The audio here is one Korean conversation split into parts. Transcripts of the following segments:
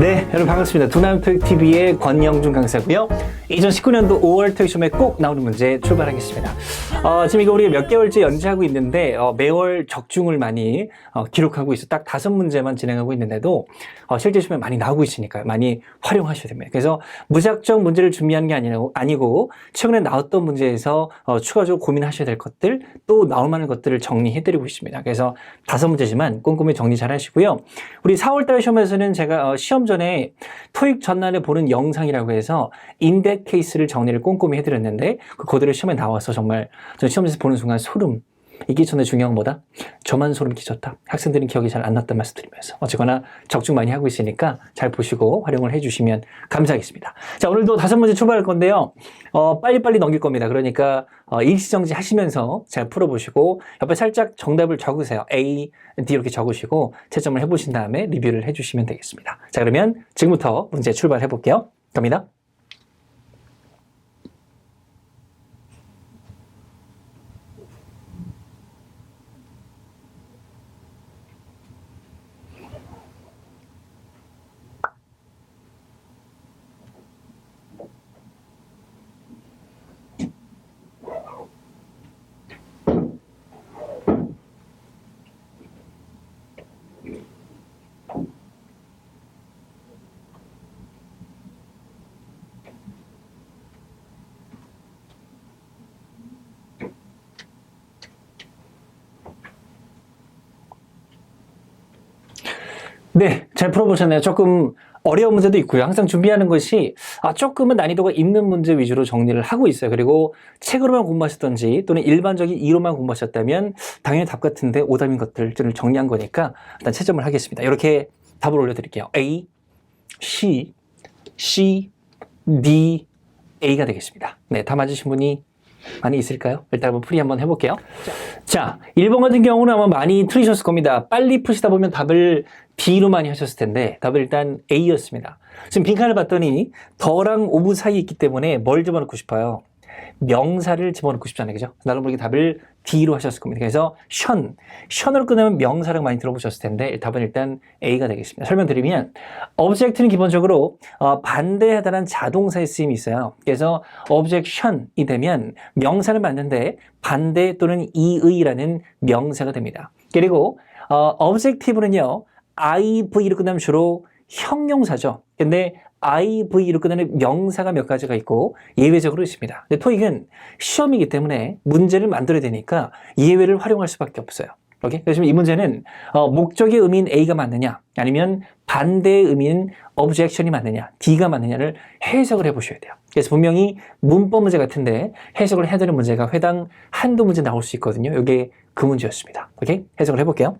네, 여러분 반갑습니다. 두남토익 TV의 권영준 강사고요. 2019년도 5월 토익 시험에 꼭 나오는 문제 출발하겠습니다. 어, 지금 이거 우리가 몇 개월째 연재하고 있는데 어, 매월 적중을 많이 어, 기록하고 있어. 딱 다섯 문제만 진행하고 있는데도 어, 실제 시험에 많이 나오고 있으니까 많이 활용하셔야 됩니다. 그래서 무작정 문제를 준비하는 게 아니고, 아니고 최근에 나왔던 문제에서 어, 추가적으로 고민하셔야 될 것들 또 나올 만한 것들을 정리해드리고 있습니다. 그래서 다섯 문제지만 꼼꼼히 정리 잘 하시고요. 우리 4월달 시험에서는 제가 어, 시험 전에 토익 전날에 보는 영상이라고 해서 인덱 케이스를 정리를 꼼꼼히 해드렸는데 그 그대로 시험에 나와서 정말 저 시험에서 보는 순간 소름 이게 전에 중요한 거다. 저만 소름 끼쳤다. 학생들은 기억이 잘 안 났단 말씀 드리면서 어쨌거나 적중 많이 하고 있으니까 잘 보시고 활용을 해주시면 감사하겠습니다. 자 오늘도 다섯 문제 출발할 건데요. 어, 빨리빨리 넘길 겁니다. 그러니까 어, 일시정지 하시면서 잘 풀어보시고 옆에 살짝 정답을 적으세요. A, D 이렇게 적으시고 채점을 해보신 다음에 리뷰를 해주시면 되겠습니다. 자 그러면 지금부터 문제 출발해 볼게요. 갑니다. 네, 잘 풀어보셨네요. 조금 어려운 문제도 있고요. 항상 준비하는 것이 아, 조금은 난이도가 있는 문제 위주로 정리를 하고 있어요. 그리고 책으로만 공부하셨던지 또는 일반적인 이론만 공부하셨다면 당연히 답 같은데 오답인 것들을 정리한 거니까 일단 채점을 하겠습니다. 이렇게 답을 올려드릴게요. A, C, C, D, A가 되겠습니다. 네, 다 맞으신 분이 많이 있을까요? 일단 한번 풀이 한번 해볼게요. 자, 1번 같은 경우는 아마 많이 틀리셨을 겁니다. 빨리 푸시다 보면 답을 B로 많이 하셨을 텐데 답은 일단 A였습니다. 지금 빈칸을 봤더니 더랑 오브 사이에 있기 때문에 뭘 집어넣고 싶어요? 명사를 집어넣고 싶잖아요. 그죠? 나도 모르게 답을 D로 하셨을 겁니다. 그래서 션, 션으로 끝나면 명사를 많이 들어보셨을 텐데 답은 일단 A가 되겠습니다. 설명드리면 object는 기본적으로 어, 반대에 해당하는 자동사의 쓰임이 있어요. 그래서 objection이 되면 명사를 맞는데 반대 또는 이의라는 명사가 됩니다. 그리고 어, objective는요. IV로 끝나면 주로 형용사죠. 근데 IV로 끝나는 명사가 몇 가지가 있고 예외적으로 있습니다. 근데 토익은 시험이기 때문에 문제를 만들어야 되니까 예외를 활용할 수밖에 없어요. 오케이? 그래서 이 문제는 어, 목적의 의미인 A가 맞느냐 아니면 반대의 의미인 objection이 맞느냐 D가 맞느냐를 해석을 해보셔야 돼요. 그래서 분명히 문법 문제 같은데 해석을 해야 되는 문제가 회당 한두 문제 나올 수 있거든요. 이게 그 문제였습니다. 오케이? 해석을 해볼게요.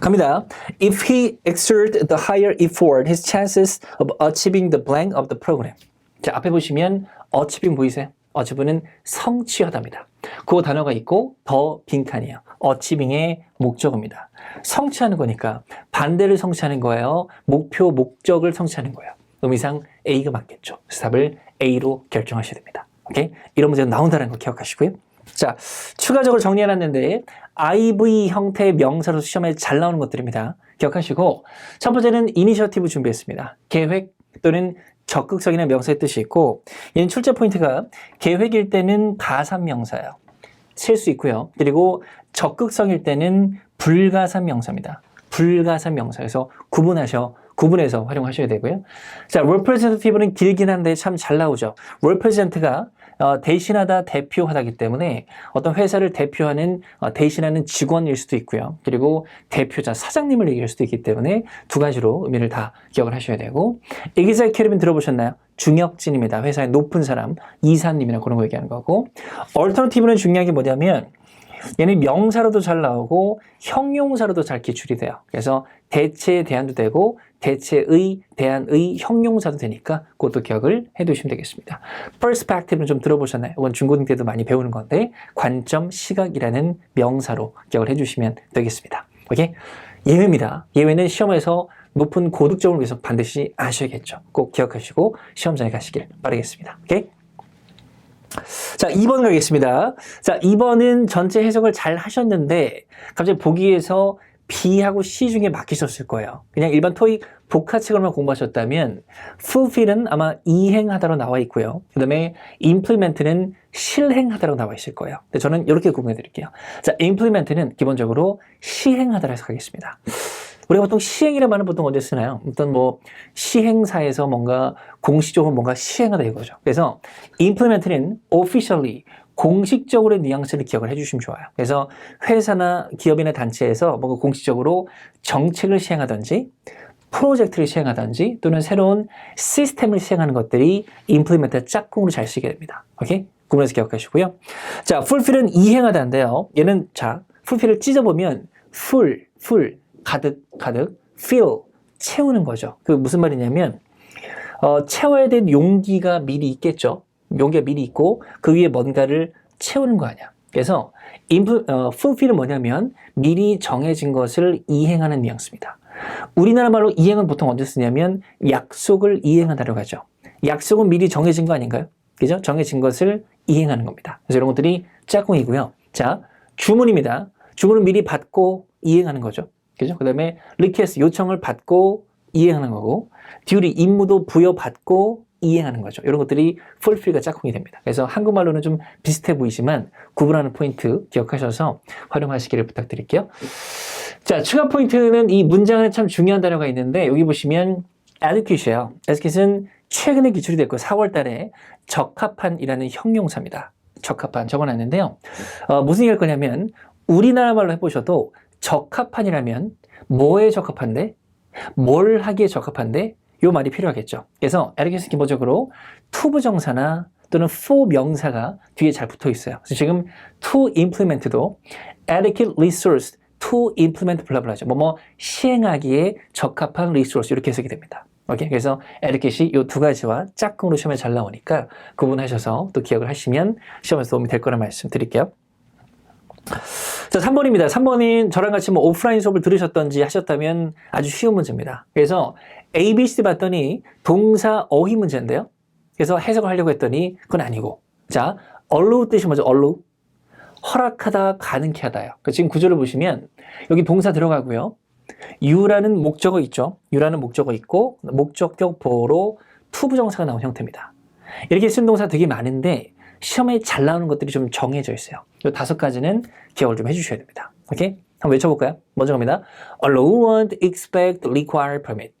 갑니다. If he exert the higher effort, his chances of achieving the blank of the program. 자, 앞에 보시면 achieving 보이세요? achieve는 성취하다입니다. 그 단어가 있고 더 빈칸이에요. achieving의 목적어입니다. 성취하는 거니까 반대를 성취하는 거예요. 목표, 목적을 성취하는 거예요. 의미상 A가 맞겠죠. 그래서 답을 A로 결정하셔야 됩니다. 오케이? 이런 문제가 나온다는 거 기억하시고요. 자, 추가적으로 정리해놨는데 IV 형태의 명사로 시험에 잘 나오는 것들입니다. 기억하시고 첫 번째는 이니셔티브 준비했습니다. 계획 또는 적극적이나 명사의 뜻이 있고 얘는 출제 포인트가 계획일 때는 가산 명사예요. 셀 수 있고요. 그리고 적극성일 때는 불가산 명사입니다. 불가산 명사 에서 구분하셔 구분해서 활용하셔야 되고요. 자, representative는 길긴 한데 참 잘 나오죠. represent가 어, 대신하다, 대표하다기 때문에 어떤 회사를 대표하는 어, 대신하는 직원일 수도 있고요. 그리고 대표자, 사장님을 얘기할 수도 있기 때문에 두 가지로 의미를 다 기억을 하셔야 되고 executive는 들어보셨나요? 중역진입니다. 회사의 높은 사람, 이사님이나 그런 거 얘기하는 거고 alternative는 중요한 게 뭐냐면 얘는 명사로도 잘 나오고 형용사로도 잘 기출이 돼요. 그래서 대체에 대한도 되고 대체의, 대한의, 형용사도 되니까 그것도 기억을 해두시면 되겠습니다. perspective는 좀 들어보셨나요? 이건 중고등 때도 많이 배우는 건데 관점, 시각이라는 명사로 기억을 해주시면 되겠습니다. 오케이? 예외입니다. 예외는 시험에서 높은 고득점을 위해서 반드시 아셔야겠죠. 꼭 기억하시고 시험장에 가시길 바라겠습니다. 오케이? 자, 2번 가겠습니다. 자, 2번은 전체 해석을 잘 하셨는데, 갑자기 보기에서 B하고 C 중에 막히셨을 거예요. 그냥 일반 토익 복화책으로만 공부하셨다면 fulfill은 아마 이행하다로 나와 있고요. 그 다음에 implement는 실행하다로 나와 있을 거예요. 근데 저는 이렇게 구분해 드릴게요. 자, implement는 기본적으로 시행하다로 해석하겠습니다. 우리가 보통 시행이라는 말은 보통 언제 쓰나요? 일단 뭐 시행사에서 뭔가 공식적으로 뭔가 시행하다 이거죠. 그래서 implement는 officially 공식적으로의 뉘앙스를 기억을 해주시면 좋아요. 그래서 회사나 기업이나 단체에서 뭔가 공식적으로 정책을 시행하든지 프로젝트를 시행하든지 또는 새로운 시스템을 시행하는 것들이 implement의 짝꿍으로 잘 쓰게 됩니다. 오케이? 구분해서 기억하시고요. 자, fulfill은 이행하다인데요. 얘는 자, fulfill을 찢어보면 full, full, 가득, 가득, fill, 채우는 거죠. 그 무슨 말이냐면 어, 채워야 될 용기가 미리 있겠죠. 용기가 미리 있고 그 위에 뭔가를 채우는 거 아니야. 그래서 인프, 어, fulfill은 뭐냐면 미리 정해진 것을 이행하는 뉘앙스입니다. 우리나라 말로 이행은 보통 언제 쓰냐면 약속을 이행한다고 하죠. 약속은 미리 정해진 거 아닌가요? 그죠? 정해진 것을 이행하는 겁니다. 그래서 이런 것들이 짝꿍이고요. 자, 주문입니다. 주문을 미리 받고 이행하는 거죠. 그죠? 그 다음에 리퀘스트 요청을 받고 이행하는 거고 듀리 임무도 부여받고 이행하는 거죠. 이런 것들이 fulfill가 짝꿍이 됩니다. 그래서 한국말로는 좀 비슷해 보이지만 구분하는 포인트 기억하셔서 활용하시기를 부탁드릴게요. 자, 추가 포인트는 이 문장에 참 중요한 단어가 있는데 여기 보시면 adequate예요. adequate는 최근에 기출이 됐고 4월 달에 적합한이라는 형용사입니다. 적합한 적어놨는데요. 어, 무슨 얘기할 거냐면 우리나라 말로 해보셔도 적합한이라면 뭐에 적합한데 뭘 하기에 적합한데 요 말이 필요하겠죠. 그래서 에르게스 기본적으로 to 부정사나 또는 for 명사가 뒤에 잘 붙어 있어요. 그래서 지금 to implement도 adequate resource to implement 블라블라죠. 뭐뭐 시행하기에 적합한 resource 이렇게 해석이 됩니다. 오케이? 그래서 에르켓이 이 두 가지와 짝꿍으로 시험에 잘 나오니까 구분하셔서 또 기억을 하시면 시험에서 도움이 될 거라 말씀 드릴게요. 자, 3번입니다. 3번은 저랑 같이 뭐 오프라인 수업을 들으셨던지 하셨다면 아주 쉬운 문제입니다. 그래서 A, B, C 봤더니 동사 어휘 문제인데요. 그래서 해석을 하려고 했더니 그건 아니고. 자, allow 뜻이 뭐죠? allow. 허락하다, 가능케 하다요. 그 지금 구조를 보시면 여기 동사 들어가고요. 유라는 목적어 있죠. 유라는 목적어 있고 목적격 보호로 투부정사가 나온 형태입니다. 이렇게 쓴 동사 되게 많은데 시험에 잘 나오는 것들이 좀 정해져 있어요. 이 다섯 가지는 기억을 좀 해주셔야 됩니다. 오케이? 한번 외쳐볼까요? 먼저 갑니다. allow, want, expect, require, permit.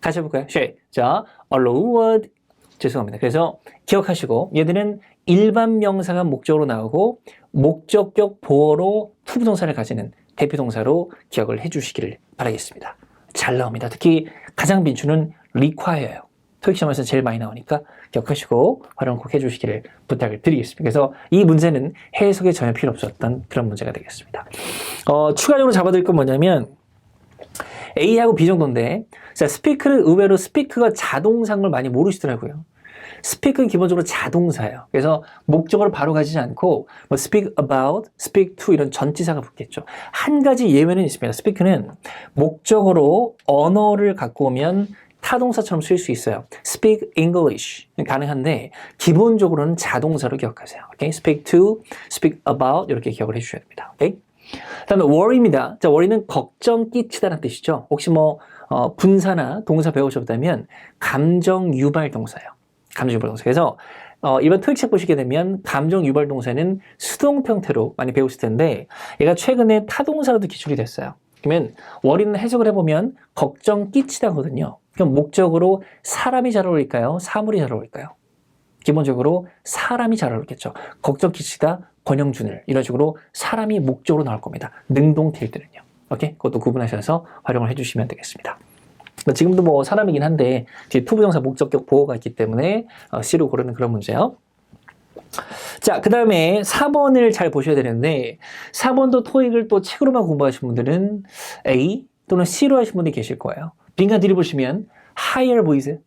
다시 해볼까요? 쉐. 자, allow, want, 죄송합니다. 그래서 기억하시고 얘들은 일반 명사가 목적으로 나오고 목적격 보어로 투부동사를 가지는 대표동사로 기억을 해주시기를 바라겠습니다. 잘 나옵니다. 특히 가장 빈추는 require예요. 토익 시험에서 제일 많이 나오니까 기억하시고 활용 꼭 해주시기를 부탁을 드리겠습니다. 그래서 이 문제는 해석에 전혀 필요 없었던 그런 문제가 되겠습니다. 어, 추가적으로 잡아드릴 건 뭐냐면 A하고 B 정도인데 자, 스피크는 의외로 스피크가 걸 많이 모르시더라고요. 스피크는 기본적으로 자동사예요. 그래서 목적어를 바로 가지지 않고 뭐 speak about, speak to 이런 전치사가 붙겠죠. 한 가지 예외는 있습니다. 스피크는 목적어로 언어를 갖고 오면 타동사처럼 쓰일 수 있어요. speak English 가능한데 기본적으로는 자동사로 기억하세요. 오케이? speak to, speak about 이렇게 기억을 해주셔야 됩니다. 오케이? 다음에 worry입니다. 자, worry는 걱정 끼치다는 뜻이죠. 혹시 뭐 어, 분사나 동사 배우셨다면 감정 유발 동사예요. 감정 유발 동사. 그래서 어, 이번 토익책 보시게 되면 감정 유발 동사는 수동 형태로 많이 배우실 텐데 얘가 최근에 타동사로도 기출이 됐어요. 그러면 worry는 해석을 해보면 걱정 끼치다거든요. 그럼 목적으로 사람이 잘 어울릴까요? 사물이 잘 어울릴까요? 기본적으로 사람이 잘 어울리겠죠. 걱정 끼치다, 권영준을 이런 식으로 사람이 목적으로 나올 겁니다. 능동태일들은요. 오케이? 그것도 구분하셔서 활용을 해주시면 되겠습니다. 지금도 뭐 사람이긴 한데 뒤에 투부정사 목적격 보호가 있기 때문에 어, C로 고르는 그런 문제요. 자, 그 다음에 4번을 잘 보셔야 되는데 4번도 토익을 또 책으로만 공부하신 분들은 A 또는 C로 하신 분들이 계실 거예요. 빈칸 뒤를 보시면 higher boys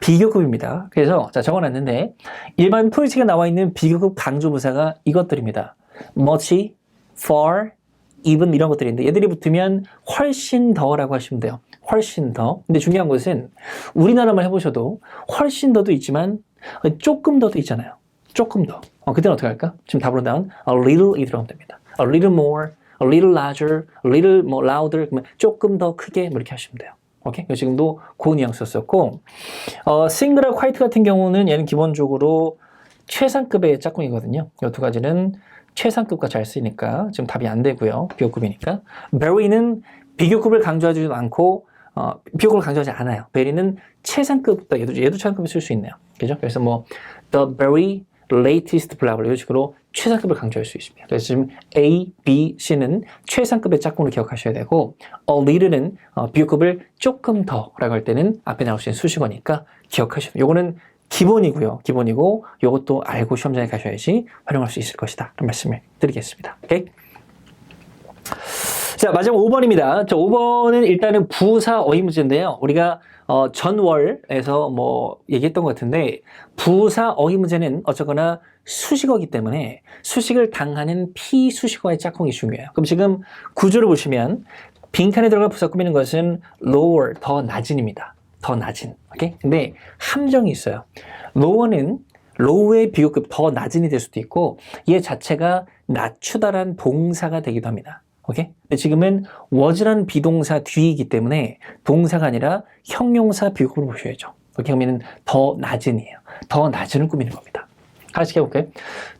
비교급입니다. 그래서 자 적어놨는데 일반 토익책에 나와 있는 비교급 강조부사가 이것들입니다. much, far, even 이런 것들인데 얘들이 붙으면 훨씬 더라고 하시면 돼요. 훨씬 더. 근데 중요한 것은 우리나라만 해보셔도 훨씬 더도 있지만 조금 더도 있잖아요. 조금 더. 어, 그때는 어떻게 할까? 지금 답으로 나온 a little이 들어가면 됩니다. a little more, a little larger, a little 뭐 louder, 조금 더 크게 뭐 이렇게 하시면 돼요. 오케이? 이거 지금도 그 뉘앙스였었고, 어, 싱글하고 화이트 같은 경우는 얘는 기본적으로 최상급의 짝꿍이거든요. 이 두 가지는 최상급과 잘 쓰이니까 지금 답이 안 되고요. 비교급이니까. 베리는 비교급을 강조하지도 않고 어, 비교급을 강조하지 않아요. 베리는 최상급, 얘도 얘도 최상급을 쓸 수 있네요. 그죠? 그래서 뭐 the very latest blah 이런 식으로 최상급을 강조할 수 있습니다. 그래서 지금 A, B, C는 최상급의 짝꿍을 기억하셔야 되고 a little는 어, 비교급을 조금 더라고 할 때는 앞에 나올 수 있는 수식어니까 기억하셔야 돼요. 요거는 기본이고요. 기본이고 이것도 알고 시험장에 가셔야지 활용할 수 있을 것이다. 그런 말씀을 드리겠습니다. 오케이? 자, 마지막 5번입니다. 자, 5번은 일단은 부사 어휘 문제인데요. 우리가 어, 전월에서 뭐 얘기했던 것 같은데 부사 어휘 문제는 어쨌거나 수식어기 때문에 수식을 당하는 피수식어의 짝꿍이 중요해요. 그럼 지금 구조를 보시면 빈칸에 들어가 부사 꾸미는 것은 lower, 더 낮은입니다. 더 낮은. 오케이? 근데 함정이 있어요. lower는 low의 비교급 더 낮은이 될 수도 있고 얘 자체가 낮추다란 동사가 되기도 합니다. 오케이? 지금은 was라는 비동사 뒤이기 때문에 동사가 아니라 형용사 비교급을 보셔야죠. 이렇게 하면 더 낮은이에요. 더 낮은을 꾸미는 겁니다. 하나씩 해볼까요?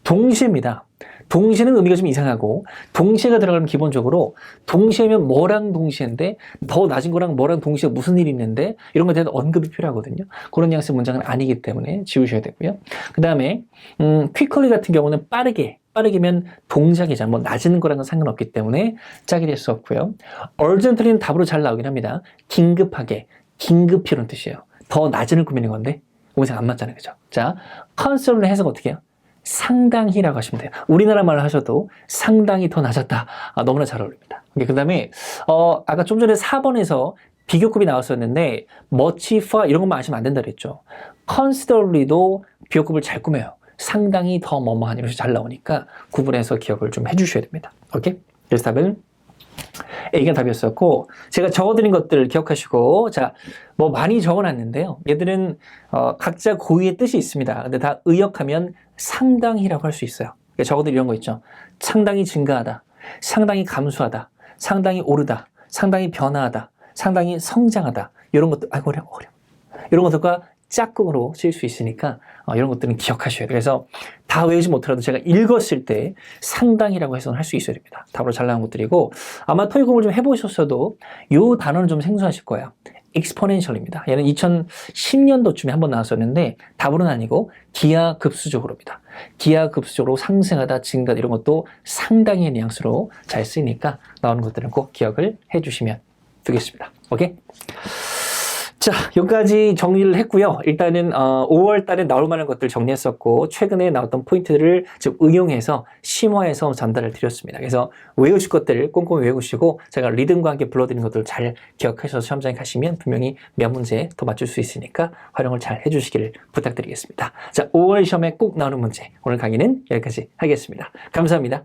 동시입니다. 동시는 의미가 좀 이상하고 동시가 들어가면 기본적으로 동시하면 뭐랑 동시인데 더 낮은 거랑 뭐랑 동시에 무슨 일이 있는데 이런 것에 대한 언급이 필요하거든요. 그런 뉘앙스 문장은 아니기 때문에 지우셔야 되고요. 그 다음에 음, quickly 같은 경우는 빠르게 빠르게면 동작이잖아. 뭐 낮은 거랑은 상관없기 때문에 짝이 될 수 없고요. urgently는 답으로 잘 나오긴 합니다. 긴급하게, 긴급히 이런 뜻이에요. 더 낮은을 꾸미는 건데 오생 안 맞잖아요. 그죠? 자, considerably 해석 어떻게 해요? 상당히라고 하시면 돼요. 우리나라 말로 하셔도 상당히 더 낮았다. 아, 너무나 잘 어울립니다. 그 다음에, 어, 아까 좀 전에 4번에서 비교급이 나왔었는데, much, far 이런 것만 아시면 안 된다 그랬죠. considerably도 비교급을 잘 꾸며요. 상당히 더 뭐뭐한 이렇게 잘 나오니까 구분해서 기억을 좀 해주셔야 됩니다. 오케이? 그래서 답은 A가 답이었었고 제가 적어드린 것들 기억하시고 자 뭐 많이 적어놨는데요. 얘들은 어, 각자 고유의 뜻이 있습니다. 근데 다 의역하면 상당히라고 할 수 있어요. 그러니까 적어드린 이런 거 있죠. 상당히 증가하다, 상당히 감소하다, 상당히 오르다, 상당히 변화하다, 상당히 성장하다 이런 것들 아이고 어려 어려 이런 것들과 짝꿍으로 쓰일 수 있으니까 어, 이런 것들은 기억하셔야 돼요. 그래서 다 외우지 못하라도 제가 읽었을 때 상당이라고 해석을 할수 있어야 됩니다. 답으로 잘 나온 것들이고 아마 토익 공부를 좀 해보셨어도 이 단어는 좀 생소하실 거예요. exponential입니다. 얘는 2010년도쯤에 한번 나왔었는데 답으로는 아니고 기하급수적으로입니다. 기하급수적으로 상승하다, 증가하다 이런 것도 상당히 뉘앙스로 잘 쓰이니까 나오는 것들은 꼭 기억을 해주시면 되겠습니다. 오케이? 자, 여기까지 정리를 했고요. 일단은 어, 5월 달에 나올 만한 것들 정리했었고 최근에 나왔던 포인트들을 좀 응용해서 심화해서 전달을 드렸습니다. 그래서 외우실 것들 꼼꼼히 외우시고 제가 리듬과 함께 불러드린 것들 잘 기억하셔서 시험장에 가시면 분명히 몇 문제 더 맞출 수 있으니까 활용을 잘 해주시기를 부탁드리겠습니다. 자, 5월 시험에 꼭 나오는 문제 오늘 강의는 여기까지 하겠습니다. 감사합니다.